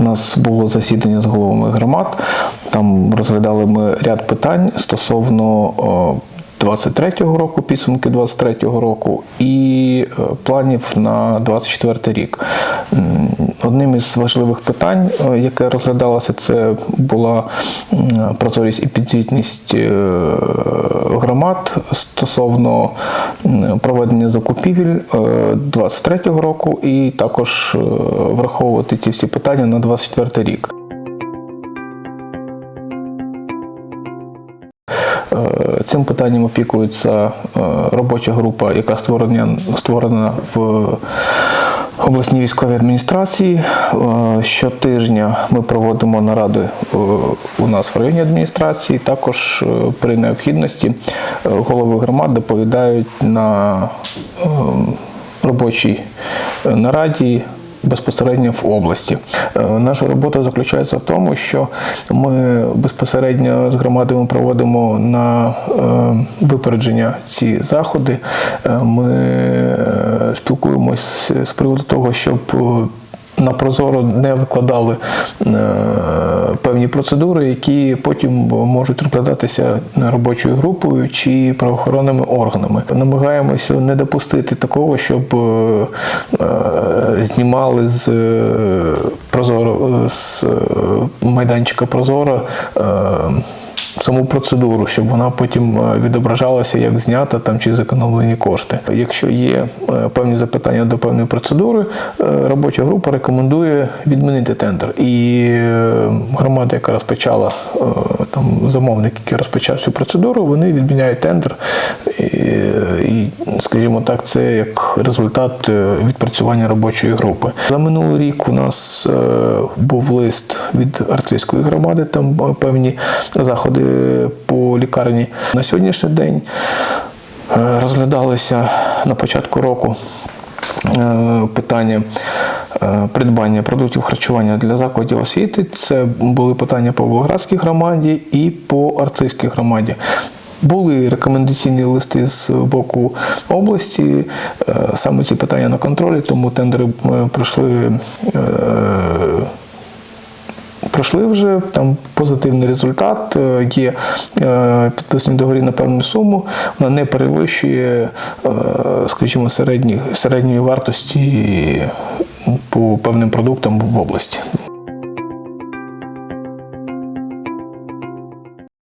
У нас було засідання з головами громад. Там розглядали ми ряд питань стосовно е, 23-го року, підсумки 23-го року і е, планів на 24 рік. Одним із важливих питань, е, яке розглядалося, це була прозорість і підзвітність е, громад стосовно проведення закупівель 23-го року, і також е, враховувати ці всі питання на 24 рік. Е, Цим питанням опікується е, робоча група, яка створена, створена в обласній військовій адміністрації. Е, Щотижня ми проводимо наради е, у нас в районній адміністрації. Також е, при необхідності голови громад доповідають на робочій нараді безпосередньо в області. Е, Наша робота заключається в тому, що ми безпосередньо з громадами проводимо на е, випередження ці заходи. Е, Ми спілкуємось з приводу того, щоб на Прозоро не викладали е, певні процедури, які потім можуть розглядатися робочою групою чи правоохоронними органами. Намагаємося не допустити такого, щоб е, е, знімали з Прозоро з майданчика Прозоро. Саму процедуру, щоб вона потім е, відображалася як знята там чи зекономлені кошти. Якщо є е, певні запитання до певної процедури, е, робоча група рекомендує відмінити тендер. І громада, яка розпочала там замовник, який розпочав цю процедуру, вони відміняють тендер. І, скажімо так, це як результат е, відпрацювання робочої групи. За минулий рік у нас е, був лист від Арцизької громади, там е, певні заходи по лікарні. На сьогоднішній день розглядалися на початку року питання придбання продуктів харчування для закладів освіти. Це були питання по Волградській громаді і по Арцизькій громаді. Були рекомендаційні листи з боку області, е, саме ці питання на контролі, тому тендери пройшли. е, Пройшли вже там позитивний результат. е, Є е, підписані договорі на певну суму. Вона не перевищує, е, скажімо, середніх, середньої вартості по певним продуктам в області.